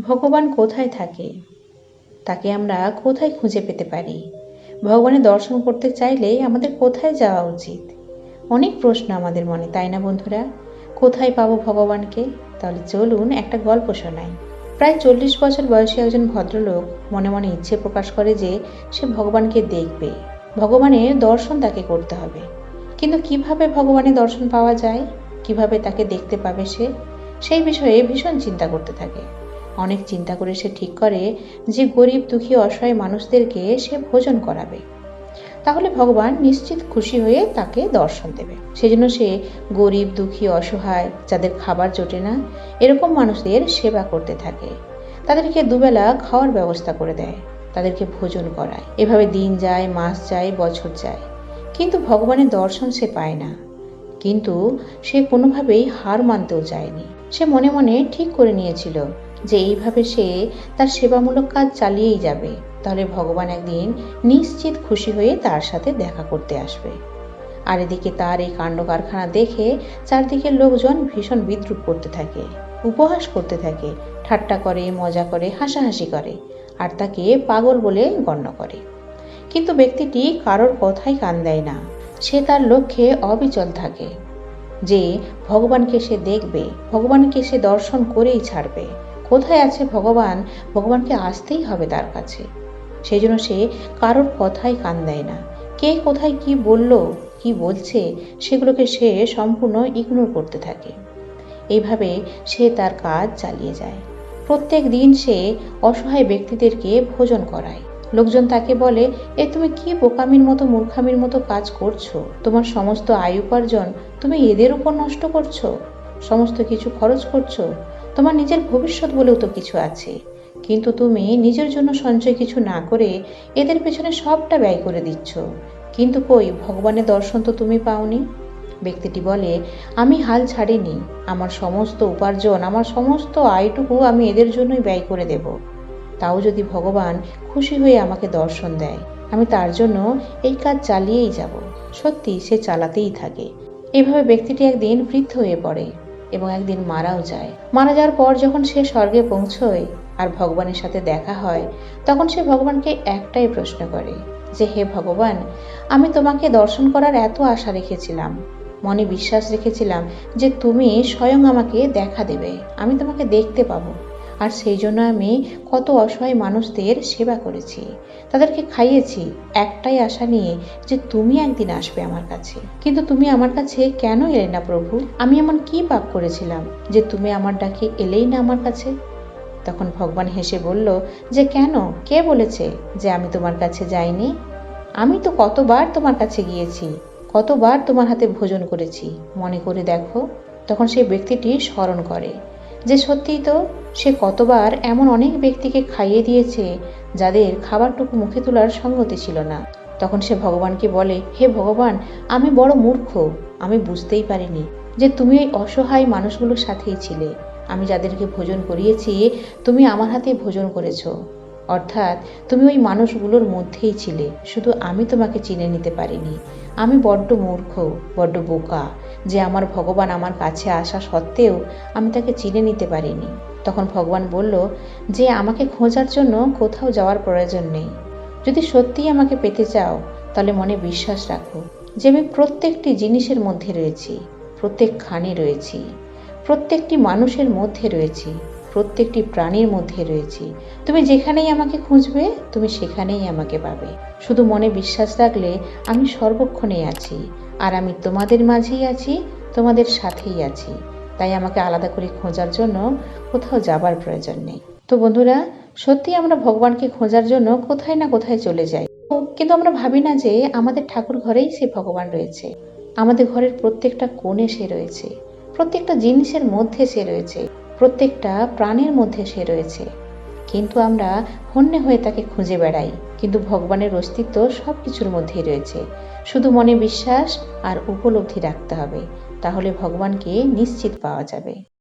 ভগবান কোথায় থাকে? তাকে আমরা কোথায় খুঁজে পেতে পারি? ভগবানের দর্শন করতে চাইলে আমাদের কোথায় যাওয়া উচিত? অনেক প্রশ্ন আমাদের মনে, তাই না বন্ধুরা? কোথায় পাবো ভগবানকে? তাহলে চলুন একটা গল্প শোনাই। প্রায় চল্লিশ বছর বয়সী একজন ভদ্রলোক মনে মনে ইচ্ছে প্রকাশ করে যে সে ভগবানকে দেখবে। ভগবানের দর্শন তাকে করতে হবে। কিন্তু কীভাবে ভগবানের দর্শন পাওয়া যায়? কীভাবে তাকে দেখতে পাবে সে? সেই বিষয়ে ভীষণ চিন্তা করতে থাকে। অনেক চিন্তা করে সে ঠিক করে যে গরিব, দুঃখী, অসহায় মানুষদেরকে সে ভোজন করাবে। তাহলে ভগবান নিশ্চিত খুশি হয়ে তাকে দর্শন দেবে। সেজন্য সে গরিব, দুঃখী, অসহায়, যাদের খাবার জোটে না, এরকম মানুষদের সেবা করতে থাকে। তাদেরকে দুবেলা খাওয়ার ব্যবস্থা করে দেয়। তাদেরকে ভোজন করায়। এভাবে দিন যায়, মাস যায়, বছর যায়। কিন্তু ভগবানের দর্শন সে পায় না। কিন্তু সে কোনোভাবেই হার মানতেও চায়নি। সে মনে মনে ঠিক করে নিয়েছিল যে এইভাবে সে তার সেবামূলক কাজ চালিয়েই যাবে, তাহলে ভগবান একদিন নিশ্চিত খুশি হয়ে তার সাথে দেখা করতে আসবে। আর এদিকে তার এই কাণ্ড কারখানা দেখে চারদিকের লোকজন ভীষণ বিদ্রুপ করতে থাকে, উপহাস করতে থাকে, ঠাট্টা করে, মজা করে, হাসাহাসি করে, আর তাকে পাগল বলে গণ্য করে। কিন্তু ব্যক্তিটি কারোর কথাই কান দেয় না, সে তার লক্ষ্যে অবিচল থাকে। যে ভগবানকে সে দেখবে, ভগবানকে সে দর্শন করেই ছাড়বে কোথায় আছে ভগবান? ভগবানকে আসতেই হবে তার কাছে। সেই জন্য সে কারোর কথাই কান দেয় না। কে কোথায় কি বলল, কি বলছে, সেগুলোকে সে সম্পূর্ণ ইগনোর করতে থাকে। এইভাবে সে তার কাজ চালিয়ে যায়। প্রত্যেক দিন সে অসহায় ব্যক্তিদেরকে ভোজন করায়। লোকজন তাকে বলে, এ তুমি কি বোকামির মতো, মূর্খামির মতো কাজ করছ? তোমার সমস্ত আয় উপার্জন তুমি এদের উপর নষ্ট করছ? সমস্ত কিছু খরচ করছ? তোমার নিজের ভবিষ্যৎ বলেও তো কিছু আছে। কিন্তু তুমি নিজের জন্য সঞ্চয় কিছু না করে এদের পেছনে সবটা ব্যয় করে দিচ্ছ। কিন্তু কই, ভগবানের দর্শন তো তুমি পাওনি। ব্যক্তিটি বলে, আমি হাল ছাড়িনি। আমার সমস্ত উপার্জন, আমার সমস্ত আয়টুকু আমি এদের জন্যই ব্যয় করে দেব। তাও যদি ভগবান খুশি হয়ে আমাকে দর্শন দেয়, আমি তার জন্য এই কাজ চালিয়েই যাব। সত্যি সে চালাতেই থাকে। এভাবে ব্যক্তিটি একদিন বৃদ্ধ হয়ে পড়ে। এবং একদিন মারাও যায়। মারা যাওয়ার পর যখন সে স্বর্গে পৌঁছয় আর ভগবানের সাথে দেখা হয়, তখন সে ভগবানকে একটাই প্রশ্ন করে, যে, হে ভগবান, আমি তোমাকে দর্শন করার এত আশা রেখেছিলাম। মনে বিশ্বাস রেখেছিলাম যে তুমি স্বয়ং আমাকে দেখা দেবে। আমি তোমাকে দেখতে পাবো। আর সেই জন্য আমি কত অসহায় মানুষদের সেবা করেছি। তাদেরকে খাইয়েছি, একটাই আশা নিয়ে যে তুমি একদিন আসবে আমার কাছে। কিন্তু তুমি আমার কাছে কেন এলে না প্রভু? আমি এমন কি পাপ করেছিলাম যে তুমি আমার ডাকে এলেই না আমার কাছে? তখন ভগবান হেসে বলল, যে কেন? কে বলেছে যে আমি তোমার কাছে যাইনি? আমি তো কতবার তোমার কাছে গিয়েছি, কতবার তোমার হাতে ভোজন করেছি। মনে করে দেখো। তখন সেই ব্যক্তিটি স্মরণ করে। যে সত্যিই তো সে কতবার এমন অনেক ব্যক্তিকে খাইয়ে দিয়েছে যাদের খাবারটুকু মুখে তোলার সঙ্গতি ছিল না। তখন সে ভগবানকে বলে, হে ভগবান, আমি বড় মূর্খ। আমি বুঝতেই পারিনি যে তুমি এই অসহায় মানুষগুলোর সাথেই ছিলে। আমি যাদেরকে ভোজন করিয়েছি, তুমি আমার হাতে ভোজন করেছ। অর্থাৎ তুমি ওই মানুষগুলোর মধ্যেই ছিলে, শুধু আমি তোমাকে চিনে নিতে পারিনি। আমি বড্ড মূর্খ, বড্ড বোকা, যে আমার ভগবান আমার কাছে আসা সত্ত্বেও আমি তাকে চিনে নিতে পারিনি। তখন ভগবান বলল, যে আমাকে খোঁজার জন্য কোথাও যাওয়ার প্রয়োজন নেই। যদি সত্যিই আমাকে পেতে চাও, তাহলে মনে বিশ্বাস রাখো যে আমি প্রত্যেকটি জিনিসের মধ্যে রয়েছি প্রত্যেক খানে রয়েছি, প্রত্যেকটি মানুষের মধ্যে রয়েছি। প্রত্যেকটি প্রাণীর মধ্যে রয়েছি। তুমি যেখানেই আমাকে খুঁজবে, তুমি সেখানেই আমাকে পাবে। শুধু মনে বিশ্বাস রাখলে আমি সর্বক্ষণেই আছি। আর আমি তোমাদের মাঝেই আছি, তোমাদের সাথেই আছি। তাই আমাকে আলাদা করে খোঁজার জন্য কোথাও যাবার প্রয়োজন নেই। তো বন্ধুরা, সত্যি আমরা ভগবানকে খোঁজার জন্য কোথায় না কোথায় চলে যাই। কিন্তু আমরা ভাবি না যে আমাদের ঠাকুর ঘরেই সে ভগবান রয়েছে। আমাদের ঘরের প্রত্যেকটা কোণে সে রয়েছে। প্রত্যেকটা জিনিসের মধ্যে সে রয়েছে। প্রত্যেকটা প্রাণের মধ্যে সে রয়েছে। কিন্তু আমরা হন্যে হয়ে তাকে খুঁজে বেড়াই, কিন্তু ভগবানের অস্তিত্ব সব কিছুর মধ্যেই রয়েছে। শুধু মনে বিশ্বাস আর উপলব্ধি রাখতে হবে, তাহলে ভগবানকে নিশ্চিত পাওয়া যাবে।